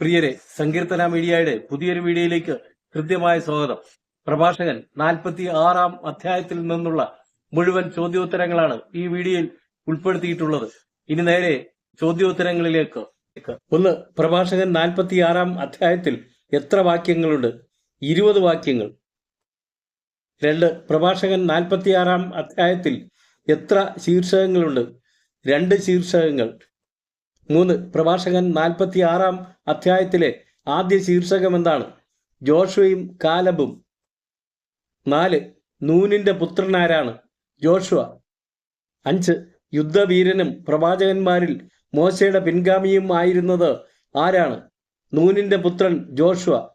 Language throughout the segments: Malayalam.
പ്രിയരെ സങ്കീർത്തന മീഡിയയുടെ പുതിയൊരു വീഡിയോയിലേക്ക് കൃത്യമായ സ്വാഗതം. പ്രഭാഷകൻ നാൽപ്പത്തി ആറാം അധ്യായത്തിൽ നിന്നുള്ള മുഴുവൻ ചോദ്യോത്തരങ്ങളാണ് ഈ വീഡിയോയിൽ ഉൾപ്പെടുത്തിയിട്ടുള്ളത്. ഇനി നേരെ ചോദ്യോത്തരങ്ങളിലേക്ക്. ഒന്ന് പ്രഭാഷകൻ നാൽപ്പത്തി ആറാം അധ്യായത്തിൽ എത്ര വാക്യങ്ങളുണ്ട്? ഇരുപത് വാക്യങ്ങൾ. രണ്ട് പ്രഭാഷകൻ നാൽപ്പത്തി ആറാം അധ്യായത്തിൽ എത്ര ശീർഷകങ്ങളുണ്ട്? രണ്ട് ശീർഷകങ്ങൾ. മൂന്ന്. പ്രഭാഷകൻ നാൽപ്പത്തി ആറാം അധ്യായത്തിലെ ആദ്യ ശീർഷകം എന്താണ് ജോഷുവയും കാലബും. നാല്. നൂനിന്റെ പുത്രനാരാണ് ജോഷുവ. അഞ്ച്. യുദ്ധവീരനും പ്രവാചകന്മാരിൽ മോശയുടെ പിൻഗാമിയും ആയിരുന്നത് ആരാണ്? നൂനിന്റെ പുത്രൻ ജോഷുവ.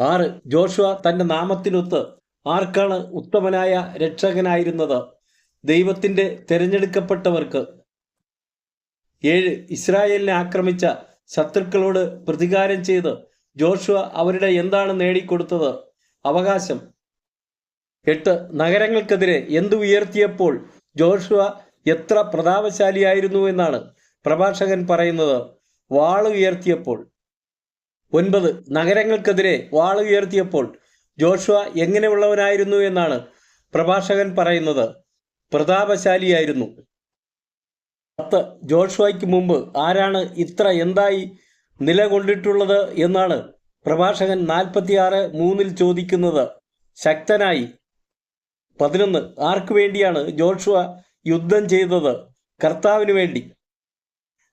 ആറ്. ജോഷുവ തന്റെ നാമത്തിനൊത്ത് ആർക്കാണ് ഉത്തമനായ രക്ഷകനായിരുന്നത്? ദൈവത്തിന്റെ തിരഞ്ഞെടുക്കപ്പെട്ടവർക്ക്. ഏഴ് ഇസ്രായേലിനെ ആക്രമിച്ച ശത്രുക്കളോട് പ്രതികാരം ചെയ്ത് ജോഷുവ അവരുടെ എന്താണ് നേടിക്കൊടുത്തത്? അവകാശം. എട്ട് നഗരങ്ങൾക്കെതിരെ എന്തു ഉയർത്തിയപ്പോൾ ജോഷുവ എത്ര പ്രതാപശാലിയായിരുന്നു എന്നാണ് പ്രഭാഷകൻ പറയുന്നത്. വാൾ ഉയർത്തിയപ്പോൾ. ഒൻപത് നഗരങ്ങൾക്കെതിരെ വാൾ ഉയർത്തിയപ്പോൾ ജോഷുവ എങ്ങനെയുള്ളവനായിരുന്നു എന്നാണ് പ്രഭാഷകൻ പറയുന്നത്. പ്രതാപശാലിയായിരുന്നു. പത്ത്. ജോഷുവയ്ക്ക് മുമ്പ് ആരാണ് ഇത്ര എന്തായി നിലകൊണ്ടിട്ടുള്ളത് എന്നാണ് പ്രഭാഷകൻ നാൽപ്പത്തിയാറ് മൂന്നിൽ ചോദിക്കുന്നത്. ശക്തനായി. പതിനൊന്ന്. ആർക്കു വേണ്ടിയാണ് ജോഷുവ യുദ്ധം ചെയ്തത്? കർത്താവിന് വേണ്ടി.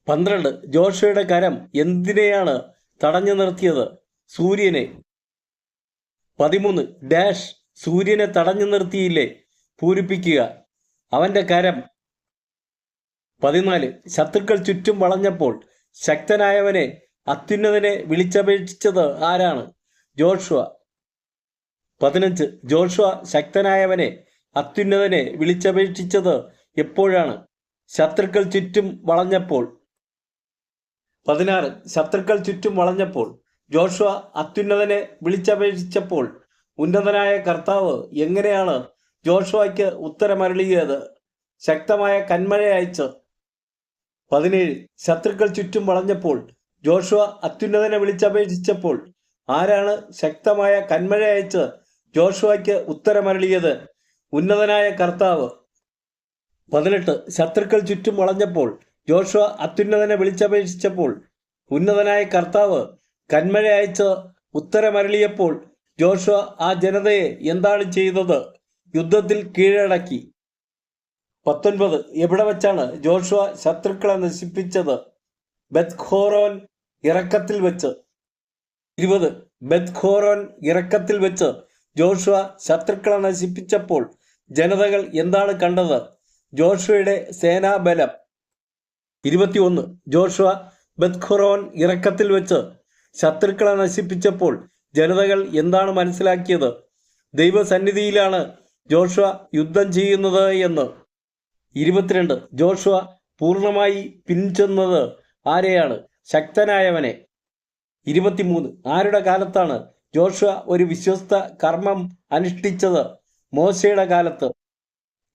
പന്ത്രണ്ട്. ജോഷുവയുടെ കരം എന്തിനെയാണ് തടഞ്ഞു നിർത്തിയത്? സൂര്യനെ. പതിമൂന്ന്. ഡാഷ് സൂര്യനെ തടഞ്ഞു നിർത്തിയില്ലേ? പൂരിപ്പിക്കുക. അവന്റെ കരം പതിനാല് ശത്രുക്കൾ ചുറ്റും വളഞ്ഞപ്പോൾ ശക്തനായവനെ അത്യുന്നതനെ വിളിച്ചപേക്ഷിച്ചത് ആരാണ്? ജോഷുവ. പതിനഞ്ച് ജോഷുവ ശക്തനായവനെ അത്യുന്നതനെ വിളിച്ചപേക്ഷിച്ചത് എപ്പോഴാണ്? ശത്രുക്കൾ ചുറ്റും വളഞ്ഞപ്പോൾ. പതിനാറ് ശത്രുക്കൾ ചുറ്റും വളഞ്ഞപ്പോൾ. ജോഷുവ അത്യുന്നതനെ വിളിച്ചപേക്ഷിച്ചപ്പോൾ ഉന്നതനായ കർത്താവ് എങ്ങനെയാണ് ജോഷുവയ്ക്ക് ഉത്തരമരളിയത്? ശക്തമായ കന്മഴ അയച്ച് പതിനേഴ്. ശത്രുക്കൾ ചുറ്റും വളഞ്ഞപ്പോൾ ജോഷുവ അത്യുന്നതനെ വിളിച്ചപേക്ഷിച്ചപ്പോൾ ആരാണ് ശക്തമായ കന്മഴ അയച്ച് ജോഷുവയ്ക്ക് ഉത്തരമരളിയത് ഉന്നതനായ കർത്താവ്. പതിനെട്ട്. ശത്രുക്കൾ ചുറ്റും വളഞ്ഞപ്പോൾ ജോഷുവ അത്യുന്നതനെ വിളിച്ചപേക്ഷിച്ചപ്പോൾ ഉന്നതനായ കർത്താവ് കന്മഴ അയച്ച് ഉത്തരമരളിയപ്പോൾ ജോഷുവ ആ ജനതയെ എന്താണ് ചെയ്തത്? യുദ്ധത്തിൽ കീഴടക്കി. പത്തൊൻപത്. എവിടെ വെച്ചാണ് ജോഷുവ ശത്രുക്കളെ നശിപ്പിച്ചത്? ബെത്ഖോറോൻ ഇറക്കത്തിൽ വെച്ച്. ഇരുപത്. ബെത്ഖോറോൻ ഇറക്കത്തിൽ വെച്ച് ജോഷുവ ശത്രുക്കളെ നശിപ്പിച്ചപ്പോൾ ജനതകൾ എന്താണ് കണ്ടത്? ജോഷുവയുടെ സേനാബലം. ഇരുപത്തിയൊന്ന്. ജോഷുവ ബെത്ഖോറോൻ ഇറക്കത്തിൽ വെച്ച് ശത്രുക്കളെ നശിപ്പിച്ചപ്പോൾ ജനതകൾ എന്താണ് മനസ്സിലാക്കിയത്? ദൈവസന്നിധിയിലാണ് ജോഷുവ യുദ്ധം ചെയ്യുന്നത് എന്ന്. ഇരുപത്തിരണ്ട്. ജോഷുവ പൂർണമായി പിൻചെന്നത് ആരെയാണ്? ശക്തനായവനെ. ഇരുപത്തിമൂന്ന്. ആരുടെ കാലത്താണ് ജോഷുവ ഒരു വിശ്വസ്ത കർമ്മം അനുഷ്ഠിച്ചത്? മോശയുടെ കാലത്ത്.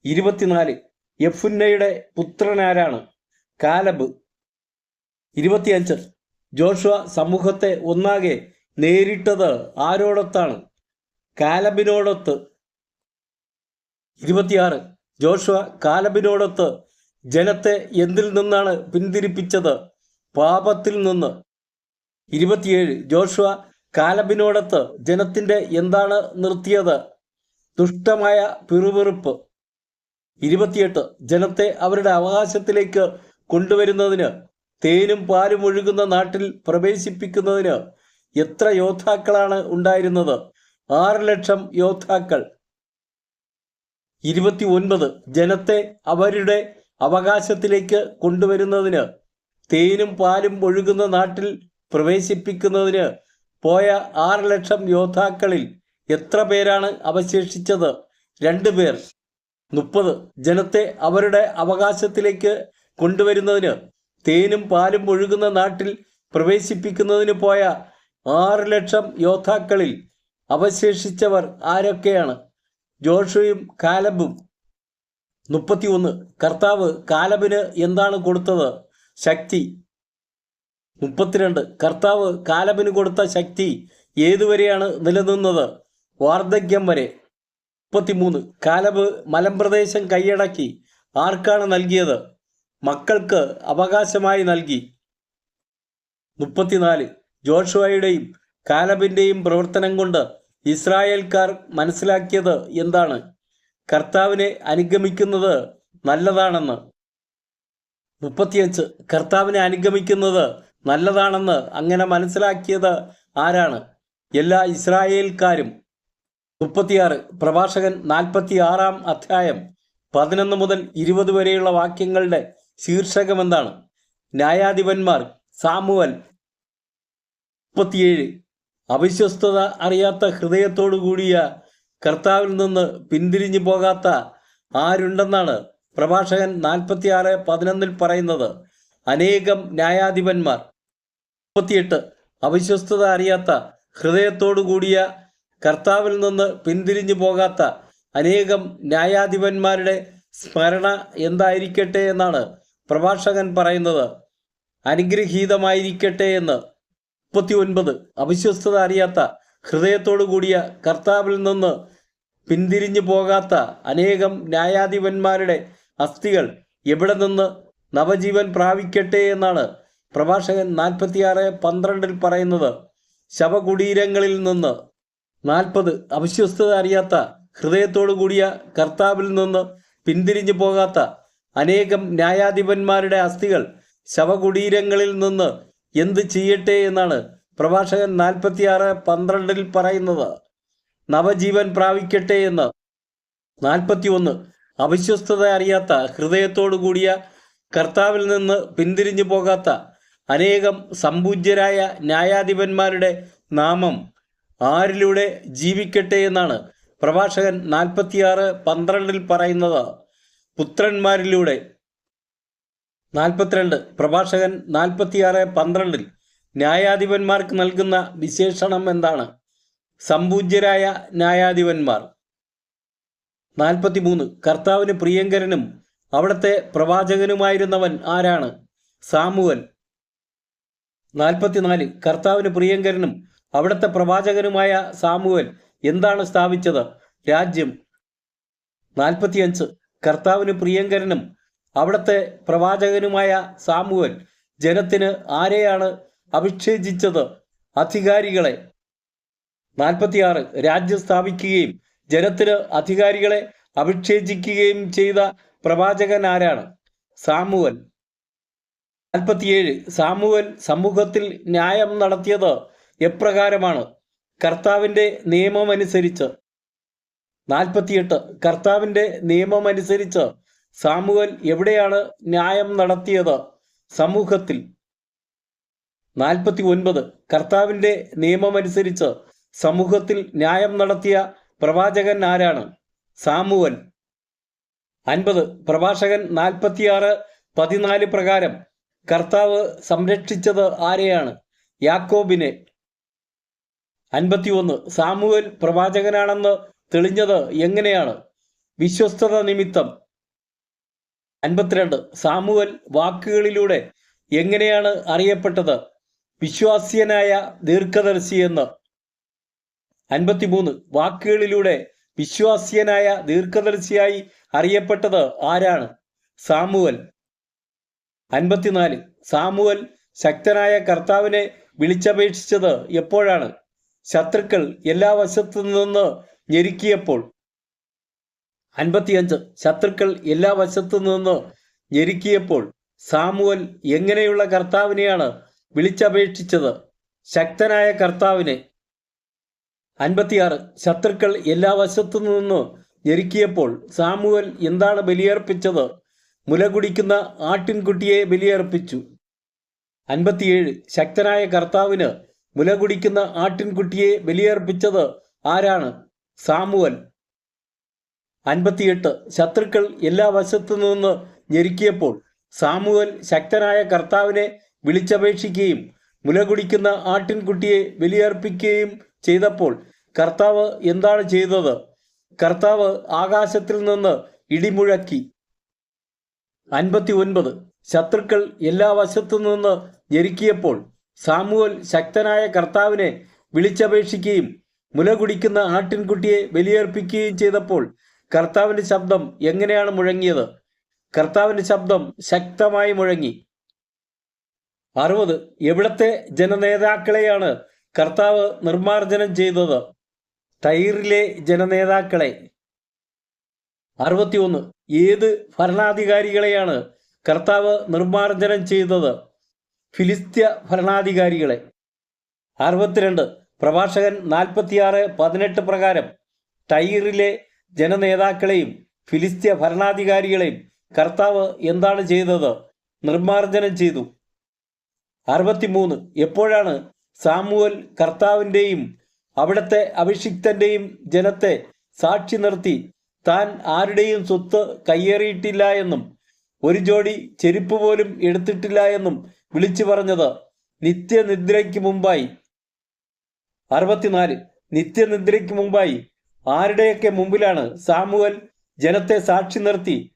ഇരുപത്തിനാല്. യഫുന്നയുടെ പുത്രനാരാണ്? കാലബ്. ഇരുപത്തിയഞ്ച്. ജോഷുവ സമൂഹത്തെ ഒന്നാകെ നേരിട്ടത് ആരോടൊത്താണ്? കാലബിനോടൊത്ത്. ഇരുപത്തിയാറ്. ജോഷുവ കാലബിനോടൊത്ത് ജനത്തെ എന്തിൽ നിന്നാണ് പിന്തിരിപ്പിച്ചത്? പാപത്തിൽ നിന്ന്. ഇരുപത്തിയേഴ്. ജോഷുവ കാലബിനോടൊത്ത് ജനത്തിന്റെ എന്താണ് നിർത്തിയത്? ദുഷ്ടമായ പിറുപിറുപ്പ്. ഇരുപത്തിയെട്ട്. ജനത്തെ അവരുടെ അവകാശത്തിലേക്ക് കൊണ്ടുവരുന്നതിന് തേനും പാലും ഒഴുകുന്ന നാട്ടിൽ പ്രവേശിപ്പിക്കുന്നതിന് എത്ര യോദ്ധാക്കളാണ് ഉണ്ടായിരുന്നത്? ആറ് ലക്ഷം യോദ്ധാക്കൾ. ഇരുപത്തി ഒൻപത് ജനത്തെ അവരുടെ അവകാശത്തിലേക്ക് കൊണ്ടുവരുന്നതിന് തേനും പാലും ഒഴുകുന്ന നാട്ടിൽ പ്രവേശിപ്പിക്കുന്നതിന് പോയ ആറ് ലക്ഷം യോദ്ധാക്കളിൽ എത്ര പേരാണ് അവശേഷിച്ചത്? രണ്ടു പേർ. മുപ്പത് ജനത്തെ അവരുടെ അവകാശത്തിലേക്ക് കൊണ്ടുവരുന്നതിന് തേനും പാലും ഒഴുകുന്ന നാട്ടിൽ പ്രവേശിപ്പിക്കുന്നതിന് പോയ ആറ് ലക്ഷം യോദ്ധാക്കളിൽ അവശേഷിച്ചവർ ആരൊക്കെയാണ്? ജോഷുവും കാലബും മുപ്പത്തിയൊന്ന്. കർത്താവ് കാലബിന് എന്താണ് കൊടുത്തത്? ശക്തി. മുപ്പത്തിരണ്ട്. കർത്താവ് കാലബിന് കൊടുത്ത ശക്തി ഏതുവരെയാണ് നിലനിന്നത്? വാർദ്ധക്യം വരെ. മുപ്പത്തിമൂന്ന്. കാലബ് മലമ്പ്രദേശം കൈയടക്കി. ആർക്കാണ് നൽകിയത്? മക്കൾക്ക് അവകാശമായി നൽകി. മുപ്പത്തിനാല്. ജോഷുവയുടെയും കാലബിന്റെയും പ്രവർത്തനം കൊണ്ട് ഇസ്രായേൽക്കാർ മനസ്സിലാക്കിയത് എന്താണ്? കർത്താവിനെ അനുഗമിക്കുന്നത് നല്ലതാണെന്ന്. മുപ്പത്തിയഞ്ച്. കർത്താവിനെ അനുഗമിക്കുന്നത് നല്ലതാണെന്ന് അങ്ങനെ മനസ്സിലാക്കിയത് ആരാണ്? എല്ലാ ഇസ്രായേൽക്കാരും. മുപ്പത്തിയാറ്. പ്രഭാഷകൻ നാൽപ്പത്തി ആറാം അധ്യായം പതിനൊന്ന് മുതൽ ഇരുപത് വരെയുള്ള വാക്യങ്ങളുടെ ശീർഷകം എന്താണ് ന്യായാധിപന്മാർ സാമുവൽ മുപ്പത്തിയേഴ്. അവിശ്വസ്തത അറിയാത്ത ഹൃദയത്തോടു കൂടിയ കർത്താവിൽ നിന്ന് പിന്തിരിഞ്ഞു പോകാത്ത ആരുണ്ടെന്നാണ് പ്രഭാഷകൻ നാൽപ്പത്തിയാറ് പതിനൊന്നിൽ പറയുന്നത്. അനേകം ന്യായാധിപന്മാർ. മുപ്പത്തിയെട്ട്. അവിശ്വസ്തത അറിയാത്ത ഹൃദയത്തോടു കൂടിയ കർത്താവിൽ നിന്ന് പിന്തിരിഞ്ഞു പോകാത്ത അനേകം ന്യായാധിപന്മാരുടെ സ്മരണ എന്തായിരിക്കട്ടെ എന്നാണ് പ്രഭാഷകൻ പറയുന്നത്. അനുഗ്രഹീതമായിരിക്കട്ടെ എന്ന്. മുപ്പത്തി ഒൻപത് അവിശ്വസ്തത അറിയാത്ത ഹൃദയത്തോടു കൂടിയ കർത്താവിൽ നിന്ന് പിന്തിരിഞ്ഞു പോകാത്ത അനേകം ന്യായാധിപന്മാരുടെ അസ്ഥികൾ എവിടെ നിന്ന് നവജീവൻ പ്രാപിക്കട്ടെ എന്നാണ് പ്രഭാഷകൻ നാൽപ്പത്തിയാറ് പന്ത്രണ്ടിൽ പറയുന്നത്. ശവകുടീരങ്ങളിൽ നിന്ന് നാൽപ്പത്. അവിശ്വസ്തത അറിയാത്ത ഹൃദയത്തോടു കൂടിയ കർത്താവിൽ നിന്ന് പിന്തിരിഞ്ഞു പോകാത്ത അനേകം ന്യായാധിപന്മാരുടെ അസ്ഥികൾ ശവകുടീരങ്ങളിൽ നിന്ന് എന്ത് ചെയ്യട്ടെ എന്നാണ് പ്രഭാഷകൻ നാൽപ്പത്തിയാറ് പന്ത്രണ്ടിൽ പറയുന്നത്. നവജീവൻ പ്രാപിക്കട്ടെ എന്ന്. നാൽപ്പത്തി ഒന്ന് അവിശ്വസ്തത അറിയാത്ത ഹൃദയത്തോടു കൂടിയ കർത്താവിൽ നിന്ന് പിന്തിരിഞ്ഞു പോകാത്ത അനേകം സമ്പൂജ്യരായ ന്യായാധിപന്മാരുടെ നാമം ആരിലൂടെ ജീവിക്കട്ടെ എന്നാണ് പ്രഭാഷകൻ നാൽപ്പത്തിയാറ് പന്ത്രണ്ടിൽ പറയുന്നത്. പുത്രന്മാരിലൂടെ നാൽപ്പത്തിരണ്ട്. പ്രഭാഷകൻ നാൽപ്പത്തിയാറ് പന്ത്രണ്ടിൽ ന്യായാധിപന്മാർക്ക് നൽകുന്ന വിശേഷണം എന്താണ്? സമ്പൂജ്യരായ ന്യായാധിപന്മാർ. നാൽപ്പത്തിമൂന്ന്. കർത്താവിന് പ്രിയങ്കരനും അവിടുത്തെ പ്രവാചകനുമായിരുന്നവൻ ആരാണ്? സാമുവൽ. നാൽപ്പത്തിനാല്. കർത്താവിന് പ്രിയങ്കരനും അവിടുത്തെ പ്രവാചകനുമായ സാമുവൽ എന്താണ് സ്ഥാപിച്ചത്? രാജ്യം. നാൽപ്പത്തിയഞ്ച്. കർത്താവിന് പ്രിയങ്കരനും അവിടുത്തെ പ്രവാചകനുമായ സാമുവൽ ജനത്തിന് ആരെയാണ് അഭിഷേചിച്ചത്? അധികാരികളെ. നാൽപ്പത്തിയാറ്. രാജ്യം സ്ഥാപിക്കുകയും ജനത്തിന് അധികാരികളെ അഭിഷേചിക്കുകയും ചെയ്ത പ്രവാചകൻ ആരാണ് സാമുവൽ. നാൽപ്പത്തിയേഴ്. സാമുവൽ സമൂഹത്തിൽ ന്യായം നടത്തിയത് എപ്രകാരമാണ്? കർത്താവിന്റെ നിയമമനുസരിച്ച്. നാൽപ്പത്തിയെട്ട്. കർത്താവിന്റെ നിയമമനുസരിച്ച് സാമുവൽ എവിടെയാണ് ന്യായം നടത്തിയത്? സമൂഹത്തിൽ. നാൽപ്പത്തി ഒൻപത് കർത്താവിന്റെ നിയമമനുസരിച്ച് സമൂഹത്തിൽ ന്യായം നടത്തിയ പ്രവാചകൻ ആരാണ്? സാമുവൽ. അൻപത്. പ്രഭാഷകൻ നാൽപ്പത്തിയാറ് പതിനാല് പ്രകാരം കർത്താവ് സംരക്ഷിച്ചത് ആരെയാണ്? യാക്കോബിനെ. അൻപത്തിയൊന്ന്. സാമുവൽ പ്രവാചകനാണെന്ന് തെളിഞ്ഞത് എങ്ങനെയാണ്? വിശ്വസ്തത നിമിത്തം. അൻപത്തിരണ്ട് സാമുവൽ വാക്കുകളിലൂടെ എങ്ങനെയാണ് അറിയപ്പെട്ടത്? വിശ്വാസ്യനായ ദീർഘദർശി എന്ന്. അൻപത്തിമൂന്ന് വാക്കുകളിലൂടെ വിശ്വാസ്യനായ ദീർഘദർശിയായി അറിയപ്പെട്ടത് ആരാണ്? സാമുവൽ. അൻപത്തിനാല് സാമുവൽ ശക്തനായ കർത്താവിനെ വിളിച്ചപേക്ഷിച്ചത് എപ്പോഴാണ്? ശത്രുക്കൾ എല്ലാ വശത്തു നിന്ന് ഞെരുക്കിയപ്പോൾ. അൻപത്തിയഞ്ച്. ശത്രുക്കൾ എല്ലാ വശത്തു നിന്ന് ഞെരുക്കിയപ്പോൾ സാമുവൽ എങ്ങനെയുള്ള കർത്താവിനെയാണ് വിളിച്ചപേക്ഷിച്ചത്? ശക്തനായ കർത്താവിനെ. അൻപത്തിയാറ്. ശത്രുക്കൾ എല്ലാ വശത്തു നിന്ന് ഞെരുക്കിയപ്പോൾ സാമുവൽ എന്താണ് ബലിയർപ്പിച്ചത്? മുലകുടിക്കുന്ന ആട്ടിൻകുട്ടിയെ ബലിയർപ്പിച്ചു. അൻപത്തിയേഴ്. ശക്തനായ കർത്താവിന് മുലകുടിക്കുന്ന ആട്ടിൻകുട്ടിയെ ബലിയർപ്പിച്ചത് ആരാണ്? സാമുവൽ. അൻപത്തിയെട്ട് ശത്രുക്കൾ എല്ലാ വശത്തു നിന്ന് ഞെരുക്കിയപ്പോൾ സാമുവൽ ശക്തനായ കർത്താവിനെ വിളിച്ചപേക്ഷിക്കുകയും മുലകുടിക്കുന്ന ആട്ടിൻകുട്ടിയെ ബലിയർപ്പിക്കുകയും ചെയ്തപ്പോൾ കർത്താവ് എന്താണ് ചെയ്തത്? കർത്താവ് ആകാശത്തിൽ നിന്ന് ഇടിമുഴക്കി. അൻപത്തി ഒൻപത് ശത്രുക്കൾ എല്ലാ വശത്തു നിന്ന് ഞെരുക്കിയപ്പോൾ സാമുവൽ ശക്തനായ കർത്താവിനെ വിളിച്ചപേക്ഷിക്കുകയും മുല കുടിക്കുന്ന ആട്ടിൻകുട്ടിയെ ബലിയർപ്പിക്കുകയും ചെയ്തപ്പോൾ കർത്താവിന്റെ ശബ്ദം എങ്ങനെയാണ് മുഴങ്ങിയത്? കർത്താവിന്റെ ശബ്ദം ശക്തമായി മുഴങ്ങി. അറുപത്. എവിടത്തെ ജനനേതാക്കളെയാണ് കർത്താവ് നിർമാർജനം ചെയ്തത്? തൈറിലെ ജനനേതാക്കളെ. അറുപത്തിയൊന്ന്. ഏത് ഭരണാധികാരികളെയാണ് കർത്താവ് നിർമാർജനം ചെയ്തത്? ഫിലിസ്ത്യ ഭരണാധികാരികളെ. അറുപത്തിരണ്ട്. പ്രഭാഷകൻ നാൽപ്പത്തിയാറ് പതിനെട്ട് പ്രകാരം ടൈറിലെ ജനനേതാക്കളെയും ഫിലിസ്ത്യ ഭരണാധികാരികളെയും കർത്താവ് എന്താണ് ചെയ്തത്? നിർമ്മാർജനം ചെയ്തു. അറുപത്തിമൂന്ന്. എപ്പോഴാണ് സാമുവൽ കർത്താവിന്റെയും അവിടുത്തെ അഭിഷിക്തന്റെയും ജനത്തെ സാക്ഷി നിർത്തി? താൻ ആരുടെയും സ്വത്ത് കയ്യേറിയിട്ടില്ല എന്നും ഒരു ജോഡി ചെരുപ്പ് പോലും എടുത്തിട്ടില്ല എന്നും വിളിച്ചു പറഞ്ഞത് നിത്യനിദ്രയ്ക്ക് മുമ്പായി. അറുപത്തിനാല്. നിത്യനിദ്രയ്ക്ക് മുമ്പായി. ആരുടെയൊക്കെ മുമ്പിലാണ് സാമുവൽ ജനത്തെ സാക്ഷി നിർത്തി?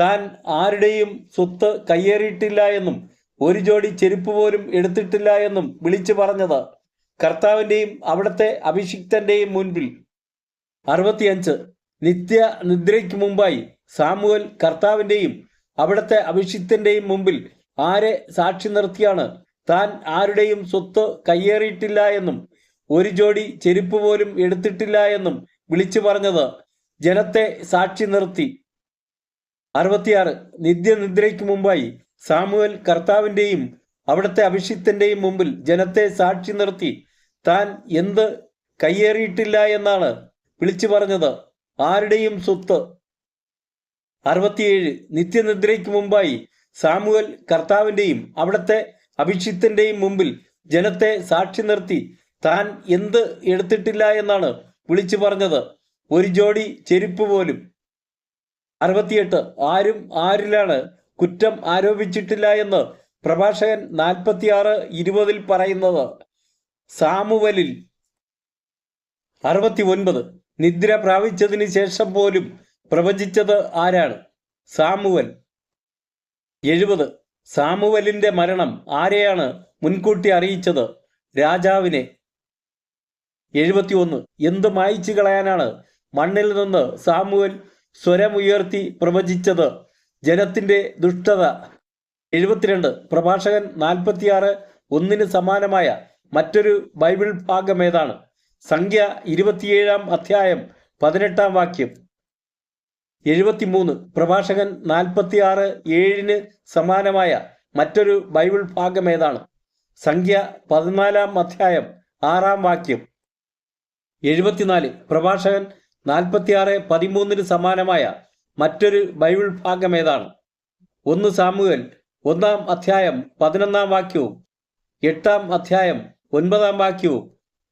താൻ ആരുടെയും സ്വത്ത് കയ്യേറിയിട്ടില്ല എന്നും ഒരു ജോഡി ചെരുപ്പ് പോലും എടുത്തിട്ടില്ല എന്നും വിളിച്ചു പറഞ്ഞത് കർത്താവിന്റെയും അവിടുത്തെ അഭിഷിക്തന്റെയും മുൻപിൽ. അറുപത്തിയഞ്ച്. നിത്യ നിദ്രയ്ക്ക് മുമ്പായി സാമുവൽ കർത്താവിന്റെയും അവിടുത്തെ അഭിഷിക്തന്റെയും മുമ്പിൽ ആരെ സാക്ഷി നിർത്തിയാണ്? താൻ ആരുടെയും സ്വത്ത് കയ്യേറിയിട്ടില്ല എന്നും ഒരു ജോഡി ചെരുപ്പ് പോലും എടുത്തിട്ടില്ല എന്നും വിളിച്ചു പറഞ്ഞത് ജനത്തെ സാക്ഷി നിർത്തി. അറുപത്തിയാറ് നിത്യനിദ്രയ്ക്ക് മുമ്പായി സാമുവൽ കർത്താവിന്റെയും അവിടുത്തെ അഭിഷിക്തന്റെയും മുമ്പിൽ ജനത്തെ സാക്ഷി നിർത്തി. താൻ എന്ത് കയ്യേറിയിട്ടില്ല എന്നാണ് വിളിച്ചു പറഞ്ഞത്. ആരുടെയും സ്വത്ത്? അറുപത്തിയേഴ് നിത്യനിദ്രയ്ക്ക് മുമ്പായി സാമുവൽ കർത്താവിന്റെയും അവിടുത്തെ അഭിഷിക്തന്റെയും മുമ്പിൽ ജനത്തെ സാക്ഷി നിർത്തി. താൻ എന്ത് എടുത്തിട്ടില്ല എന്നാണ് വിളിച്ചു പറഞ്ഞത്. ഒരു ജോഡി ചെരുപ്പ് പോലും. അറുപത്തിയെട്ട്. ആരും ആരിലാണ് കുറ്റം ആരോപിച്ചിട്ടില്ല എന്ന് പ്രഭാഷകൻ നാൽപ്പത്തിയാറ് ഇരുപതിൽ പറയുന്നത്. സാമുവലിൽ അറുപത്തി ഒൻപത് നിദ്ര പ്രാപിച്ചതിന് ശേഷം പോലും പ്രവചിച്ചത് ആരാണ്? സാമുവൽ. എഴുപത്. സാമുവലിന്റെ മരണം ആരെയാണ് മുൻകൂട്ടി അറിയിച്ചത്? രാജാവിനെ. എഴുപത്തിയൊന്ന്. എന്ത് മായിച്ചു കളയാനാണ് മണ്ണിൽ നിന്ന് സാമുവൽ സ്വരമുയർത്തി പ്രവചിച്ചത്. ജനത്തിന്റെ ദുഷ്ടത. എഴുപത്തിരണ്ട്. പ്രഭാഷകൻ നാൽപ്പത്തിയാറ് ഒന്നിന് സമാനമായ മറ്റൊരു ബൈബിൾ ഭാഗം ഏതാണ്? സംഖ്യ ഇരുപത്തിയേഴാം അധ്യായം പതിനെട്ടാം വാക്യം. എഴുപത്തിമൂന്ന്. പ്രഭാഷകൻ നാൽപ്പത്തിയാറ് ഏഴിന് സമാനമായ മറ്റൊരു ബൈബിൾ ഭാഗം ഏതാണ്? സംഖ്യ പതിനാലാം അധ്യായം ആറാം വാക്യം. എഴുപത്തിനാല് പ്രഭാഷകൻ നാൽപ്പത്തിയാറ് പതിമൂന്നിന് സമാനമായ മറ്റൊരു ബൈബിൾ ഭാഗം ഏതാണ്? ഒന്ന് സാമുവൽ ഒന്നാം അധ്യായം പതിനൊന്നാം വാക്യവും എട്ടാം അധ്യായം ഒൻപതാം വാക്യവും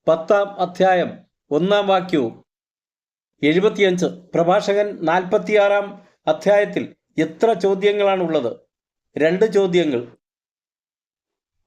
പത്താം അധ്യായം ഒന്നാം വാക്യവും. എഴുപത്തിയഞ്ച് പ്രഭാഷകൻ നാൽപ്പത്തിയാറാം അധ്യായത്തിൽ എത്ര ചോദ്യങ്ങളാണുള്ളത്? രണ്ട് ചോദ്യങ്ങൾ.